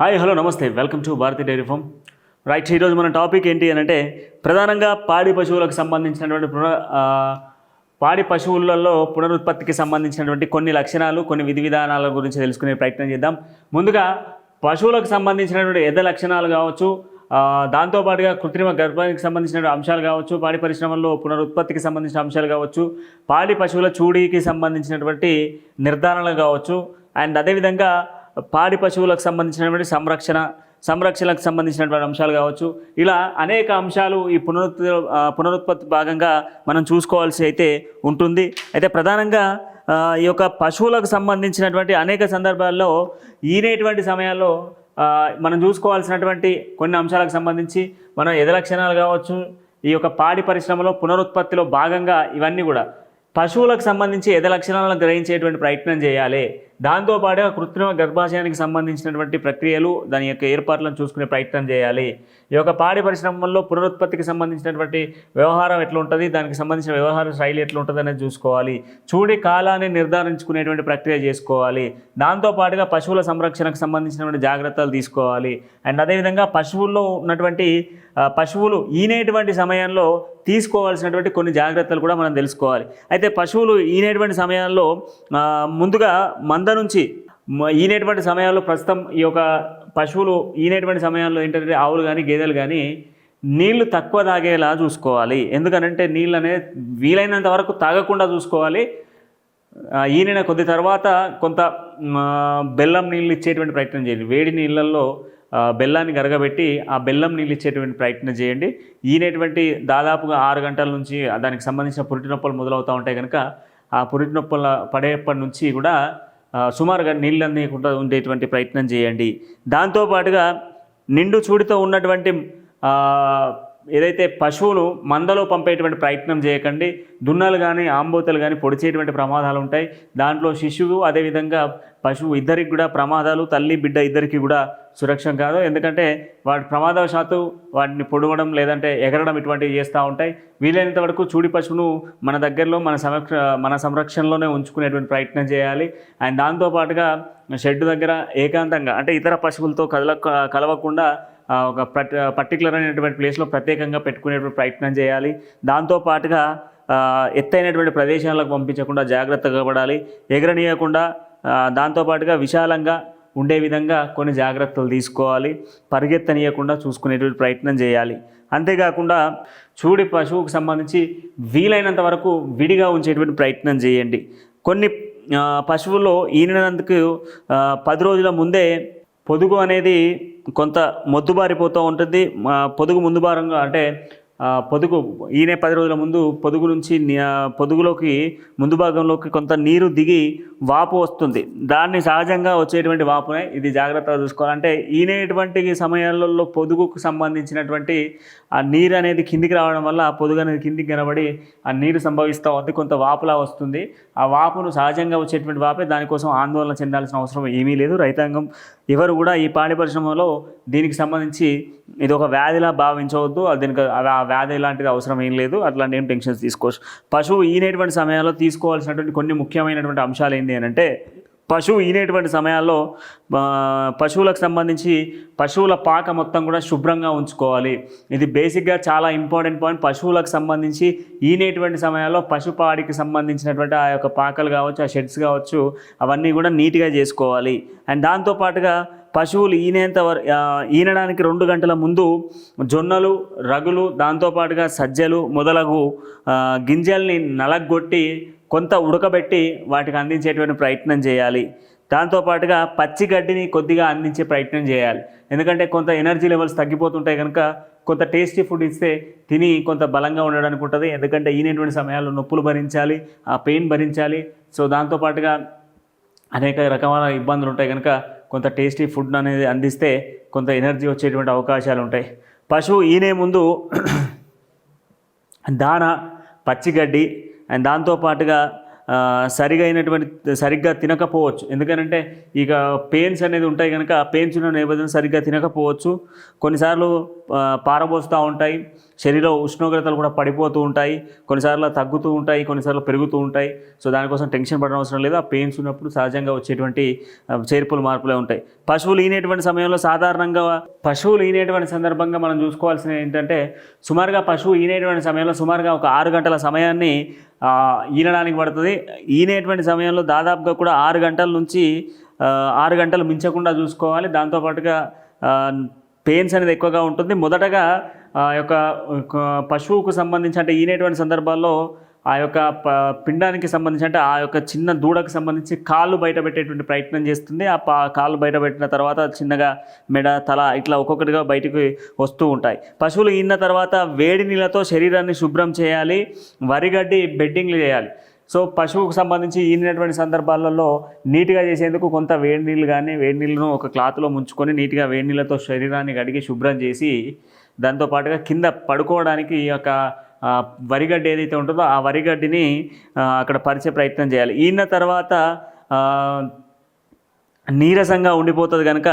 Hi hello నమస్తే. Welcome to Bharati dairy farm. Right ఈరోజు మన టాపిక్ ఏంటి అని అంటే ప్రధానంగా పాడి పశువులకు సంబంధించినటువంటి పున పాడి పశువులలో పునరుత్పత్తికి సంబంధించినటువంటి కొన్ని లక్షణాలు కొన్ని విధి విధానాల గురించి తెలుసుకునే ప్రయత్నం చేద్దాం. ముందుగా పశువులకు సంబంధించినటువంటి ఎద లక్షణాలు కావచ్చు దాంతోపాటుగా కృత్రిమ గర్భానికి సంబంధించిన అంశాలు కావచ్చు పాడి పరిశ్రమల్లో పునరుత్పత్తికి సంబంధించిన అంశాలు కావచ్చు పాడి పశువుల చూడీకి సంబంధించినటువంటి నిర్ధారణలు కావచ్చు అండ్ అదేవిధంగా పాడి పశువులకు సంబంధించినటువంటి సంరక్షణ సంరక్షణకు సంబంధించినటువంటి అంశాలు కావచ్చు. ఇలా అనేక అంశాలు ఈ పునరుత్ పునరుత్పత్తి భాగంగా మనం చూసుకోవాల్సి అయితే ఉంటుంది. అయితే ప్రధానంగా ఈ యొక్క పశువులకు సంబంధించినటువంటి అనేక సందర్భాల్లో ఈనేటువంటి సమయాల్లో మనం చూసుకోవాల్సినటువంటి కొన్ని అంశాలకు సంబంధించి మనం ఎద లక్షణాలు కావచ్చు ఈ యొక్క పాడి పరిశ్రమలో పునరుత్పత్తిలో భాగంగా ఇవన్నీ కూడా పశువులకు సంబంధించి ఎద లక్షణాలను గ్రహించేటువంటి ప్రయత్నం చేయాలి. దాంతోపాటుగా కృత్రిమ గర్భాశయానికి సంబంధించినటువంటి ప్రక్రియలు దాని యొక్క ఏర్పాట్లను చూసుకునే ప్రయత్నం చేయాలి. ఈ యొక్క పాడి పరిశ్రమల్లో పునరుత్పత్తికి సంబంధించినటువంటి వ్యవహారం ఎట్లా ఉంటుంది దానికి సంబంధించిన వ్యవహార శైలి ఎట్లా ఉంటుంది అనేది చూసుకోవాలి. చూడి కాలాన్ని నిర్ధారించుకునేటువంటి ప్రక్రియ చేసుకోవాలి. దాంతోపాటుగా పశువుల సంరక్షణకు సంబంధించినటువంటి జాగ్రత్తలు తీసుకోవాలి. అండ్ అదేవిధంగా పశువుల్లో ఉన్నటువంటి పశువులు ఈనేటువంటి సమయంలో తీసుకోవాల్సినటువంటి కొన్ని జాగ్రత్తలు కూడా మనం తెలుసుకోవాలి. అయితే పశువులు ఈనేటువంటి సమయాల్లో ముందుగా మంద నుంచి ఈనేటువంటి సమయాల్లో ప్రస్తుతం ఈ యొక్క పశువులు ఈనేటువంటి సమయాల్లో ఏంటంటే ఆవులు కానీ గేదెలు కానీ నీళ్ళు తక్కువ తాగేలా చూసుకోవాలి. ఎందుకనంటే నీళ్ళు అనేది వీలైనంత వరకు తాగకుండా చూసుకోవాలి. ఈనిన కొద్ది తర్వాత కొంత బెల్లం నీళ్ళు ఇచ్చేటువంటి ప్రయత్నం చేయండి. వేడి నీళ్ళల్లో బెల్లాన్ని గరగబెట్టి ఆ బెల్లం నీళ్ళు ఇచ్చేటువంటి ప్రయత్నం చేయండి. ఈనేటువంటి దాదాపుగా ఆరు గంటల నుంచి దానికి సంబంధించిన పురిటి నొప్పులు మొదలవుతూ ఉంటాయి కనుక ఆ పురిటి నొప్పుల పడేప్పటి నుంచి కూడా సుమారుగా నీళ్ళు అందకుండా ఉండేటువంటి ప్రయత్నం చేయండి. దాంతోపాటుగా నిండు చూడితో ఉన్నటువంటి ఏదైతే పశువును మందలో పంపేటువంటి ప్రయత్నం చేయకండి దున్నలు కానీ ఆంబోతలు కానీ పొడిచేటువంటి ప్రమాదాలు ఉంటాయి. దాంట్లో శిశువు అదేవిధంగా పశువు ఇద్దరికి కూడా ప్రమాదాలు తల్లి బిడ్డ ఇద్దరికి కూడా సురక్షం కాదు. ఎందుకంటే వాటి ప్రమాదవశాత్తు వాటిని పొడవడం లేదంటే ఎగరడం ఇటువంటివి చేస్తూ ఉంటాయి. వీలైనంత వరకు చూడి పశువును మన దగ్గరలో మన సంరక్ష మన సంరక్షణలోనే ఉంచుకునేటువంటి ప్రయత్నం చేయాలి. అండ్ దాంతోపాటుగా షెడ్ దగ్గర ఏకాంతంగా అంటే ఇతర పశువులతో కదల కలవకుండా ఒక పర్టికులర్ అయినటువంటి ప్లేస్లో ప్రత్యేకంగా పెట్టుకునేటువంటి ప్రయత్నం చేయాలి. దాంతోపాటుగా ఎత్తైనటువంటి ప్రదేశాలకు పంపించకుండా జాగ్రత్తగా పడాలి. ఎగరనీయకుండా దాంతోపాటుగా విశాలంగా ఉండే విధంగా కొన్ని జాగ్రత్తలు తీసుకోవాలి. పరిగెత్తనీయకుండా చూసుకునేటువంటి ప్రయత్నం చేయాలి. అంతేకాకుండా చూడి పశువుకు సంబంధించి వీలైనంత వరకు విడిగా ఉంచేటువంటి ప్రయత్నం చేయండి. కొన్ని ఆ, పశువుల్లో ఈనినందుకు పది రోజుల ముందే పొదుగు అనేది కొంత మొద్దుబారిపోతూ ఉంటుంది. పొదుగు ముందు భారంగా అంటే పొదుగు ఈయన పది రోజుల ముందు పొదుగు నుంచి పొదుగులోకి ముందు భాగంలోకి కొంత నీరు దిగి వాపు వస్తుంది. దాన్ని సహజంగా వచ్చేటువంటి వాపునే ఇది జాగ్రత్తగా చూసుకోవాలంటే ఈనేటువంటి సమయాలలో పొదుగుకు సంబంధించినటువంటి ఆ నీరు అనేది కిందికి రావడం వల్ల ఆ పొదుగు అనేది కిందికి కనబడి ఆ నీరు సంభవిస్తూ ఉంది కొంత వాపులా వస్తుంది. ఆ వాపును సహజంగా వచ్చేటువంటి వాపే దానికోసం ఆందోళన చెందాల్సిన అవసరం ఏమీ లేదు. రైతాంగం ఎవరు కూడా ఈ పాడి పరిశ్రమలో దీనికి సంబంధించి ఇది ఒక వ్యాధిలా భావించవద్దు. అది దీనికి ఆ వ్యాధి లాంటిది అవసరం ఏం లేదు. అట్లాంటి ఏం టెన్షన్స్ తీసుకోవచ్చు. పశువు ఈనేటువంటి సమయాల్లో తీసుకోవాల్సినటువంటి కొన్ని ముఖ్యమైనటువంటి అంశాలు ఏంటి అని అంటే పశువు ఈనేటువంటి సమయాల్లో పశువులకు సంబంధించి పశువుల పాక మొత్తం కూడా శుభ్రంగా ఉంచుకోవాలి. ఇది బేసిక్గా చాలా ఇంపార్టెంట్ పాయింట్. పశువులకు సంబంధించి ఈనేటువంటి సమయాల్లో పశుపాడికి సంబంధించినటువంటి ఆ యొక్క పాకలు కావచ్చు ఆ షెడ్స్ కావచ్చు అవన్నీ కూడా నీట్గా చేసుకోవాలి. అండ్ దాంతోపాటుగా పశువులు ఈనేంత ఈనడానికి రెండు గంటల ముందు జొన్నలు రగులు దాంతోపాటుగా సజ్జలు మొదలగు గింజల్ని నలగొట్టి కొంత ఉడకబెట్టి వాటికి అందించేటువంటి ప్రయత్నం చేయాలి. దాంతోపాటుగా పచ్చి గడ్డిని కొద్దిగా అందించే ప్రయత్నం చేయాలి. ఎందుకంటే కొంత ఎనర్జీ లెవెల్స్ తగ్గిపోతుంటాయి కనుక కొంత టేస్టీ ఫుడ్ ఇస్తే తిని కొంత బలంగా ఉండడానికి ఉంటుంది. ఎందుకంటే ఈనేటువంటి సమయాల్లో నొప్పులు భరించాలి ఆ పెయిన్ భరించాలి. సో దాంతోపాటుగా అనేక రకమైన ఇబ్బందులు ఉంటాయి కనుక కొంత టేస్టీ ఫుడ్ అనేది అందిస్తే కొంత ఎనర్జీ వచ్చేటువంటి అవకాశాలు ఉంటాయి. పశువు ఈనే ముందు దాన పచ్చిగడ్డి అండ్ దాంతోపాటుగా సరిగా అయినటువంటి సరిగ్గా తినకపోవచ్చు. ఎందుకంటే ఇక పెయిన్స్ అనేది ఉంటాయి కనుక ఆ పెయిన్స్ ఉన్న నేపథ్యం సరిగ్గా తినకపోవచ్చు. కొన్నిసార్లు పారబోస్తూ ఉంటాయి. శరీర ఉష్ణోగ్రతలు కూడా పడిపోతూ ఉంటాయి. కొన్నిసార్లు తగ్గుతూ ఉంటాయి కొన్నిసార్లు పెరుగుతూ ఉంటాయి. సో దానికోసం టెన్షన్ పడడం అవసరం లేదు. ఆ పెయిన్స్ ఉన్నప్పుడు సహజంగా వచ్చేటువంటి చేర్పులు మార్పులే ఉంటాయి. పశువులు ఈనేటువంటి సమయంలో సాధారణంగా పశువులు ఈనేటువంటి సందర్భంగా మనం చూసుకోవాల్సిన ఏంటంటే సుమారుగా పశువు ఈనేటువంటి సమయంలో సుమారుగా ఒక ఆరు గంటల సమయాన్ని ఈనడానికి పడుతుంది. ఈనేటువంటి సమయంలో దాదాపుగా కూడా ఆరు గంటల నుంచి ఆరు గంటలు మించకుండా చూసుకోవాలి. దాంతోపాటుగా పెయిన్స్ అనేది ఎక్కువగా ఉంటుంది. మొదటగా ఆ యొక్క పశువుకు సంబంధించి అంటే ఈనేటువంటి సందర్భాల్లో ఆ యొక్క ప పిండానికి సంబంధించి అంటే ఆ యొక్క చిన్న దూడకు సంబంధించి కాళ్ళు బయట పెట్టేటువంటి ప్రయత్నం చేస్తుంది. ఆ పా కాళ్ళు బయట పెట్టిన తర్వాత చిన్నగా మెడ తల ఇట్లా ఒక్కొక్కటిగా బయటికి వస్తూ ఉంటాయి. పశువులు ఈన తర్వాత వేడి నీళ్ళతో శరీరాన్ని శుభ్రం చేయాలి. వరిగడ్డి బెడ్డింగ్లు చేయాలి. సో పశువుకు సంబంధించి ఈనినటువంటి సందర్భాలలో నీట్గా చేసేందుకు కొంత వేడి నీళ్ళు కానీ వేడి నీళ్ళను ఒక క్లాత్లో ముంచుకొని నీట్గా వేడి నీళ్ళతో శరీరాన్ని కడిగి శుభ్రం చేసి దాంతోపాటుగా కింద పడుకోవడానికి ఈ యొక్క వరిగడ్డి ఏదైతే ఉంటుందో ఆ వరిగడ్డిని అక్కడ పరిచే ప్రయత్నం చేయాలి. ఈన తర్వాత నీరసంగా ఉండిపోతుంది కనుక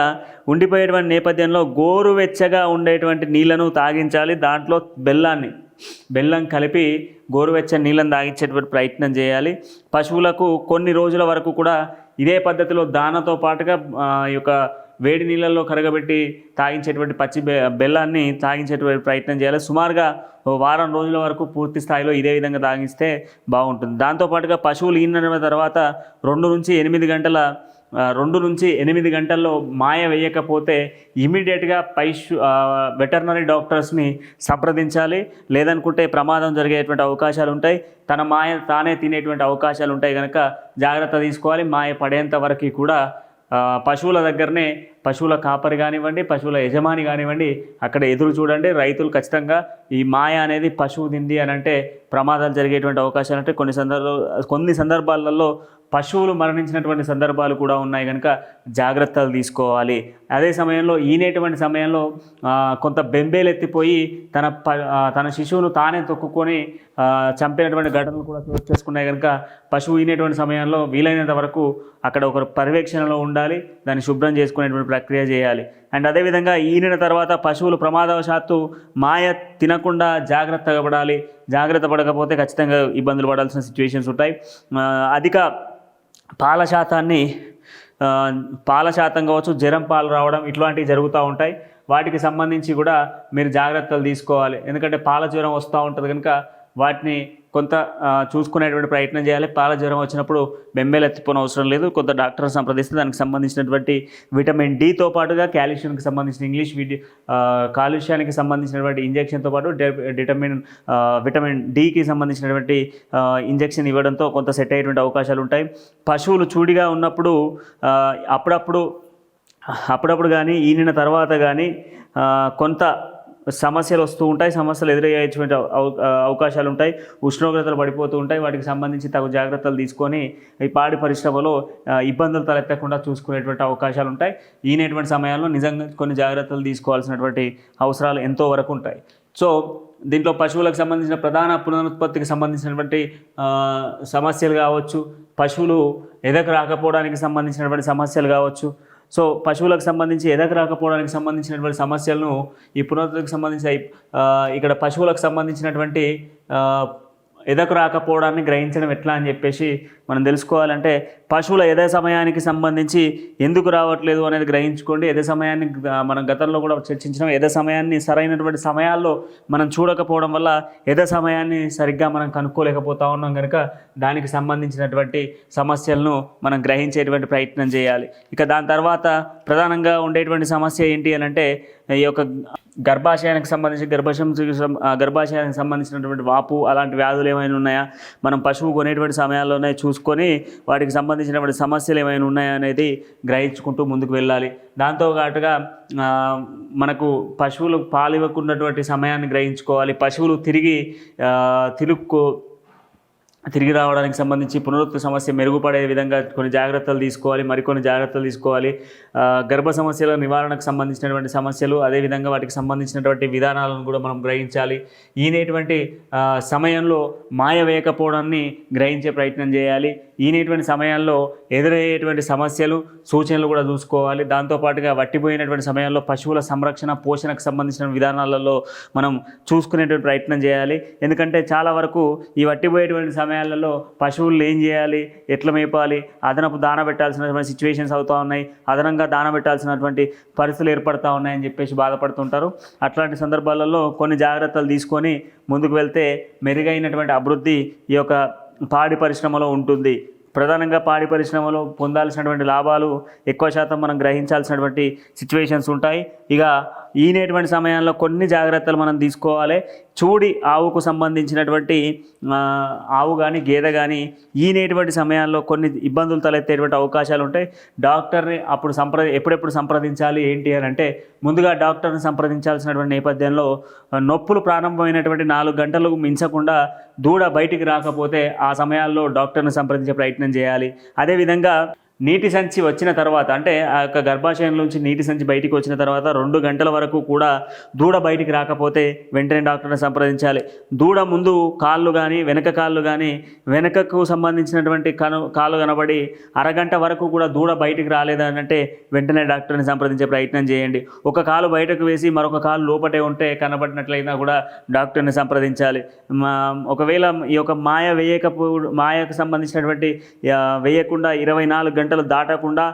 ఉండిపోయేటువంటి నేపథ్యంలో గోరువెచ్చగా ఉండేటువంటి నీళ్ళను తాగించాలి. దాంట్లో బెల్లాన్ని బెల్లం కలిపి గోరువెచ్చని నీళ్ళని తాగించేటువంటి ప్రయత్నం చేయాలి. పశువులకు కొన్ని రోజుల వరకు కూడా ఇదే పద్ధతిలో దానతో పాటుగా ఈ యొక్క వేడి నీళ్ళల్లో కరగబెట్టి తాగించేటువంటి పచ్చి బె బెల్లాన్ని తాగించేటువంటి ప్రయత్నం చేయాలి. సుమారుగా వారం రోజుల వరకు పూర్తి స్థాయిలో ఇదే విధంగా తాగిస్తే బాగుంటుంది. దాంతోపాటుగా పశువులు ఈనిన తర్వాత రెండు నుంచి ఎనిమిది గంటల రెండు నుంచి ఎనిమిది గంటల్లో మాయ వేయకపోతే ఇమీడియట్గా పై వెటర్నరీ డాక్టర్స్ని సంప్రదించాలి. లేదనుకుంటే ప్రమాదం జరిగేటువంటి అవకాశాలు ఉంటాయి. తన మాయ తానే తినేటువంటి అవకాశాలు ఉంటాయి కనుక జాగ్రత్త తీసుకోవాలి. మాయ పడేంత వరకు కూడా పశువుల దగ్గరనే పశువుల కాపరి కానివ్వండి పశువుల యజమాని కానివ్వండి అక్కడ ఎదురు చూడండి. రైతులు ఖచ్చితంగా ఈ మాయ అనేది పశువు తింది అని అంటే ప్రమాదాలు జరిగేటువంటి అవకాశాలు అంటే కొన్ని సందర్భ కొన్ని సందర్భాలలో పశువులు మరణించినటువంటి సందర్భాలు కూడా ఉన్నాయి కనుక జాగ్రత్తలు తీసుకోవాలి. అదే సమయంలో ఈనేటువంటి సమయంలో కొంత బెంబేలు ఎత్తిపోయి తన ప తన శిశువును తానే తొక్కుకొని చంపినటువంటి ఘటనలు కూడా చోటు చేసుకున్నాయి కనుక పశువు ఈనేటువంటి సమయంలో వీలైనంత వరకు అక్కడ ఒకరు పర్యవేక్షణలో ఉండాలి దాన్ని శుభ్రం చేసుకునేటువంటి ప్రక్రియ చేయాలి. అండ్ అదేవిధంగా ఈనిన తర్వాత పశువులు ప్రమాదవశాత్తు మాయ తినకుండా జాగ్రత్తగా పడాలి. జాగ్రత్త పడకపోతే ఖచ్చితంగా ఇబ్బందులు పడాల్సిన సిచ్యువేషన్స్ ఉంటాయి. అధిక పాల శాతాన్ని పాల శాతం కావచ్చు జ్వరం పాలు రావడం ఇట్లాంటివి జరుగుతూ ఉంటాయి. వాటికి సంబంధించి కూడా మీరు జాగ్రత్తలు తీసుకోవాలి. ఎందుకంటే పాల జ్వరం వస్తూ ఉంటుంది కనుక వాటిని కొంత చూసుకునేటువంటి ప్రయత్నం చేయాలి. పాల జ్వరం వచ్చినప్పుడు బెంబేలు ఎత్తిపోని అవసరం లేదు. కొంత డాక్టర్ సంప్రదిస్తే దానికి సంబంధించినటువంటి విటమిన్ డితో పాటుగా కాల్షియంకి సంబంధించిన ఇంగ్లీష్ విడి కాలుష్యానికి సంబంధించినటువంటి ఇంజెక్షన్తో పాటు డిటమిన్ విటమిన్ విటమిన్ డికి సంబంధించినటువంటి ఇంజెక్షన్ ఇవ్వడంతో కొంత సెట్ అయ్యేటువంటి అవకాశాలు ఉంటాయి. పశువులు చూడిగా ఉన్నప్పుడు అప్పుడప్పుడు అప్పుడప్పుడు కానీ ఈనిన తర్వాత కానీ కొంత సమస్యలు వస్తూ ఉంటాయి సమస్యలు ఎదురయ్యేటువంటి అవకాశాలు ఉంటాయి. ఉష్ణోగ్రతలు పడిపోతూ ఉంటాయి. వాటికి సంబంధించి తగు జాగ్రత్తలు తీసుకొని ఈ పాడి పరిశ్రమలో ఇబ్బందులు తలెత్తకుండా చూసుకునేటువంటి అవకాశాలు ఉంటాయి. ఈనేటువంటి సమయాల్లో నిజంగా కొన్ని జాగ్రత్తలు తీసుకోవాల్సినటువంటి అవసరాలు ఎంతో వరకు ఉంటాయి. సో దీంట్లో పశువులకు సంబంధించిన ప్రధాన పునరుత్పత్తికి సంబంధించినటువంటి సమస్యలు కావచ్చు పశువులు ఎదకు రాకపోవడానికి సంబంధించినటువంటి సమస్యలు కావచ్చు సో పశువులకు సంబంధించి ఎదకు రాకపోవడానికి సంబంధించినటువంటి సమస్యలను ఈ పునరుద్ధరణకు సంబంధించి ఇక్కడ పశువులకు సంబంధించినటువంటి ఎదకు రాకపోవడాన్ని గ్రహించడం ఎట్లా అని చెప్పేసి మనం తెలుసుకోవాలంటే పశువుల ఎద సమయానికి సంబంధించి ఎందుకు రావట్లేదు అనేది గ్రహించుకోండి. ఎద సమయాన్ని మనం గతంలో కూడా చర్చించిన. ఎద సమయాన్ని సరైనటువంటి సమయాల్లో మనం చూడకపోవడం వల్ల ఎద సమయాన్ని సరిగ్గా మనం కనుక్కోలేకపోతా ఉన్నాం కనుక దానికి సంబంధించినటువంటి సమస్యలను మనం గ్రహించేటువంటి ప్రయత్నం చేయాలి. ఇక దాని తర్వాత ప్రధానంగా ఉండేటువంటి సమస్య ఏంటి అని అంటే ఈ యొక్క గర్భాశయానికి సంబంధించి గర్భాశయం గర్భాశయానికి సంబంధించినటువంటి వాపు అలాంటి వ్యాధులు ఏమైనా ఉన్నాయా? మనం పశువు కొనేటువంటి సమయాల్లోనే చూసుకొని వాటికి సంబంధించినటువంటి సమస్యలు ఏమైనా ఉన్నాయా అనేది గ్రహించుకుంటూ ముందుకు వెళ్ళాలి. దాంతోపాటుగా మనకు పశువులు పాలు ఇవ్వకున్నటువంటి సమయాన్ని గ్రహించుకోవాలి. పశువులు తిరిగి తిరుక్కు తిరిగి రావడానికి సంబంధించి పునరుత్వ సమస్య మెరుగుపడే విధంగా కొన్ని జాగ్రత్తలు తీసుకోవాలి మరికొన్ని జాగ్రత్తలు తీసుకోవాలి. గర్భ సమస్యల నివారణకు సంబంధించినటువంటి సమస్యలు అదేవిధంగా వాటికి సంబంధించినటువంటి విధానాలను కూడా మనం గ్రహించాలి. ఈనేటువంటి సమయంలో మాయ వేయకపోవడాన్ని గ్రహించే ప్రయత్నం చేయాలి. ఈనేటువంటి సమయాల్లో ఎదురయ్యేటువంటి సమస్యలు సూచనలు కూడా చూసుకోవాలి. దాంతోపాటుగా వట్టిపోయినటువంటి సమయంలో పశువుల సంరక్షణ పోషణకు సంబంధించిన విధానాలలో మనం చూసుకునేటువంటి ప్రయత్నం చేయాలి. ఎందుకంటే చాలా వరకు ఈ వట్టిపోయేటువంటి సమయాలలో పశువులు ఏం చేయాలి? ఎట్లా మేపాలి? అదనపు దాన పెట్టాల్సినటువంటి సిచ్యువేషన్స్ అవుతూ ఉన్నాయి. అదనంగా దాన పెట్టాల్సినటువంటి పరిస్థితులు ఏర్పడతా ఉన్నాయని చెప్పేసి బాధపడుతుంటారు. అట్లాంటి సందర్భాలలో కొన్ని జాగ్రత్తలు తీసుకొని ముందుకు వెళ్తే మెరుగైనటువంటి అభివృద్ధి ఈ యొక్క పాడి పరిశ్రమలో ఉంటుంది. ప్రధానంగా పాడి పరిశ్రమలో పొందాల్సినటువంటి లాభాలు ఎక్కువ శాతం మనం గ్రహించాల్సినటువంటి సిచ్యువేషన్స్ ఉంటాయి. ఇక ఈనేటువంటి సమయంలో కొన్ని జాగ్రత్తలు మనం తీసుకోవాలి. చూడి ఆవుకు సంబంధించినటువంటి ఆవు కానీ గేదె కానీ ఈనేటువంటి సమయాల్లో కొన్ని ఇబ్బందులు తలెత్తేటువంటి అవకాశాలు ఉంటాయి. డాక్టర్ని అప్పుడు సంప్ర ఎప్పుడెప్పుడు సంప్రదించాలి ఏంటి అని అంటే ముందుగా డాక్టర్ని సంప్రదించాల్సినటువంటి నేపథ్యంలో నొప్పులు ప్రారంభమైనటువంటి నాలుగు గంటలకు మించకుండా దూడ బయటికి రాకపోతే ఆ సమయాల్లో డాక్టర్ని సంప్రదించే ప్రయత్నం చేయాలి. అదేవిధంగా నీటి సంచి వచ్చిన తర్వాత అంటే ఆ యొక్క గర్భాశయం నుంచి నీటి సంచి బయటికి వచ్చిన తర్వాత రెండు గంటల వరకు కూడా దూడ బయటికి రాకపోతే వెంటనే డాక్టర్ని సంప్రదించాలి. దూడ ముందు కాళ్ళు కానీ వెనక కాళ్ళు కానీ వెనకకు సంబంధించినటువంటి కను కాళ్ళు కనబడి అరగంట వరకు కూడా దూడ బయటికి రాలేదనంటే వెంటనే డాక్టర్ని సంప్రదించే ప్రయత్నం చేయండి. ఒక కాలు బయటకు వేసి మరొక కాలు లోపటే ఉంటే కనబడినట్లయినా కూడా డాక్టర్ని సంప్రదించాలి. మా ఒకవేళ ఈ యొక్క మాయ వేయకపో మాయకు సంబంధించినటువంటి వేయకుండా ఇరవై నాలుగు గంటలు దాటకుండా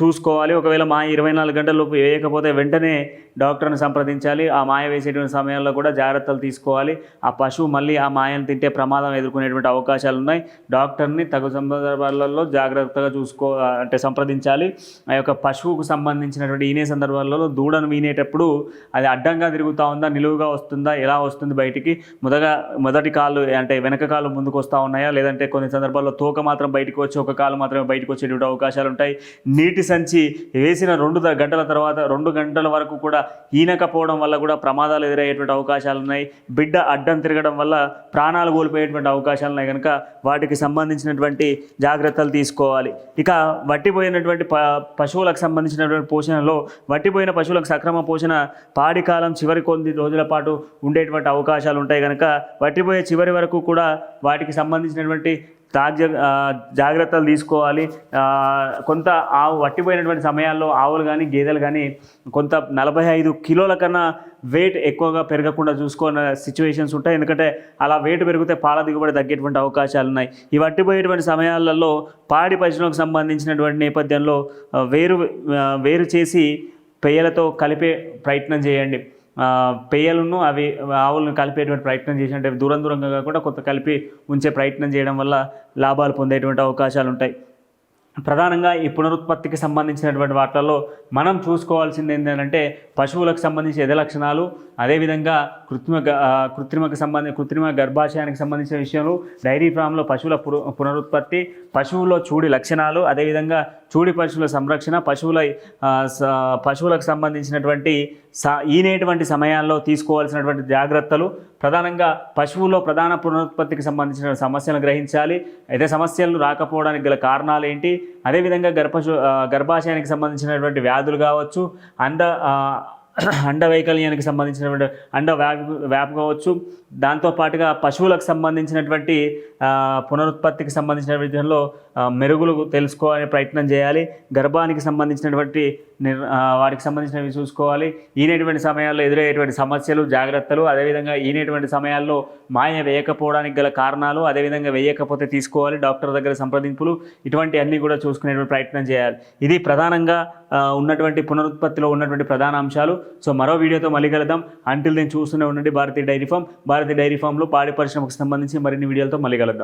చూసుకోవాలి. ఒకవేళ మాయ ఇరవై నాలుగు గంటలలోపు వేయకపోతే వెంటనే డాక్టర్ని సంప్రదించాలి. ఆ మాయ వేసేటువంటి సమయంలో కూడా జాగ్రత్తలు తీసుకోవాలి. ఆ పశువు మళ్ళీ ఆ మాయను తింటే ప్రమాదం ఎదుర్కొనేటువంటి అవకాశాలు ఉన్నాయి. డాక్టర్ని తగు సందర్భాలలో జాగ్రత్తగా చూసుకో అంటే సంప్రదించాలి. ఆ యొక్క పశువుకు సంబంధించినటువంటి ఈనే సందర్భాలలో దూడను వీనేటప్పుడు అది అడ్డంగా తిరుగుతూ ఉందా నిలువుగా వస్తుందా ఎలా వస్తుంది బయటికి? మొదగా మొదటి కాళ్ళు అంటే వెనక కాలు ముందుకు వస్తూ ఉన్నాయా? లేదంటే కొన్ని సందర్భాల్లో తోక మాత్రం బయటకు వచ్చి ఒక కాలు మాత్రమే బయటకు వచ్చేటువంటి అవకాశాలు ఉంటాయి. నీటి సంచి వేసిన రెండు గంటల తర్వాత రెండు గంటల వరకు కూడా ఈనకపోవడం వల్ల కూడా ప్రమాదాలు ఎదురయ్యేటువంటి అవకాశాలు ఉన్నాయి. బిడ్డ అడ్డం తిరగడం వల్ల ప్రాణాలు కోల్పోయేటువంటి అవకాశాలు ఉన్నాయి కనుక వాటికి సంబంధించినటువంటి జాగ్రత్తలు తీసుకోవాలి. ఇక వట్టిపోయినటువంటి ప పశువులకు సంబంధించినటువంటి పోషణలో వట్టిపోయిన పశువులకు సక్రమ పోషణ పాడి కాలం చివరి కొన్ని రోజుల పాటు ఉండేటువంటి అవకాశాలు ఉంటాయి కనుక వట్టిపోయే చివరి వరకు కూడా వాటికి సంబంధించినటువంటి తాజ జాగ్రత్తలు తీసుకోవాలి. కొంత ఆవు వట్టిపోయినటువంటి సమయాల్లో ఆవులు కానీ గేదెలు కానీ కొంత నలభై ఐదు కిలోల కన్నా వెయిట్ ఎక్కువగా పెరగకుండా చూసుకున్న సిచ్యువేషన్స్ ఉంటాయి. ఎందుకంటే అలా వెయిట్ పెరిగితే పాల దిగుబడి తగ్గేటువంటి అవకాశాలు ఉన్నాయి. ఈ వట్టిపోయేటువంటి సమయాలలో పాడి పరిశ్రమకు సంబంధించినటువంటి నేపథ్యంలో వేరు వేరు చేసి పెయ్యలతో కలిపే ప్రయత్నం చేయండి. పెయ్యలను అవి ఆవులను కలిపేటువంటి ప్రయత్నం చేసినట్టు దూరం దూరంగా కాకుండా కొంత కలిపి ఉంచే ప్రయత్నం చేయడం వల్ల లాభాలు పొందేటువంటి అవకాశాలు ఉంటాయి. ప్రధానంగా ఈ పునరుత్పత్తికి సంబంధించినటువంటి వాటిల్లో మనం చూసుకోవాల్సింది ఏంటంటే పశువులకు సంబంధించి ఎద లక్షణాలు అదేవిధంగా కృత్రిమ కృత్రిమకు సంబంధి కృత్రిమ గర్భాశయానికి సంబంధించిన విషయాలు డైరీ ఫామ్లో పశువుల పునరుత్పత్తి పశువుల్లో చూడి లక్షణాలు అదేవిధంగా చూడి పశువుల సంరక్షణ పశువుల స- పశువులకు సంబంధించినటువంటి స ఈనేటువంటి సమయాల్లో తీసుకోవాల్సినటువంటి జాగ్రత్తలు ప్రధానంగా పశువుల్లో ప్రధాన పునరుత్పత్తికి సంబంధించిన సమస్యలను గ్రహించాలి అయితే సమస్యలు రాకపోవడానికి గల కారణాలు ఏంటి అదేవిధంగా గర్భశు గర్భాశయానికి సంబంధించినటువంటి వ్యాధులు కావచ్చు అండ అండవైకల్యానికి అండ వైకల్యానికి సంబంధించినటువంటి అండ వ్యాప్ వ్యాప్ కావచ్చు దాంతోపాటుగా పశువులకు సంబంధించినటువంటి పునరుత్పత్తికి సంబంధించిన విషయంలో మెరుగులు తెలుసుకోవాలని ప్రయత్నం చేయాలి. గర్భానికి సంబంధించినటువంటి నిర్ వారికి వాటికి సంబంధించినవి చూసుకోవాలి. ఈనేటువంటి సమయాల్లో ఎదురయ్యేటువంటి సమస్యలు జాగ్రత్తలు అదేవిధంగా ఈనేటువంటి సమయాల్లో మాయ వేయకపోవడానికి గల కారణాలు అదేవిధంగా వేయకపోతే తీసుకోవాలి డాక్టర్ దగ్గర సంప్రదింపులు ఇటువంటి అన్నీ కూడా చూసుకునేటువంటి ప్రయత్నం చేయాలి. ఇది ప్రధానంగా ఉన్నటువంటి పునరుత్పత్తిలో ఉన్నటువంటి ప్రధాన అంశాలు. సో మరో వీడియోతో మళ్ళీ కలుద్దాం. అంటిల్ నేను చూస్తూనే ఉండండి Bharatiya dairy farm. Bharatiya dairy ఫామ్లో పాడి పరిశ్రమకు సంబంధించి మరిన్ని వీడియోలతో మళ్ళీ కలుద్దాం.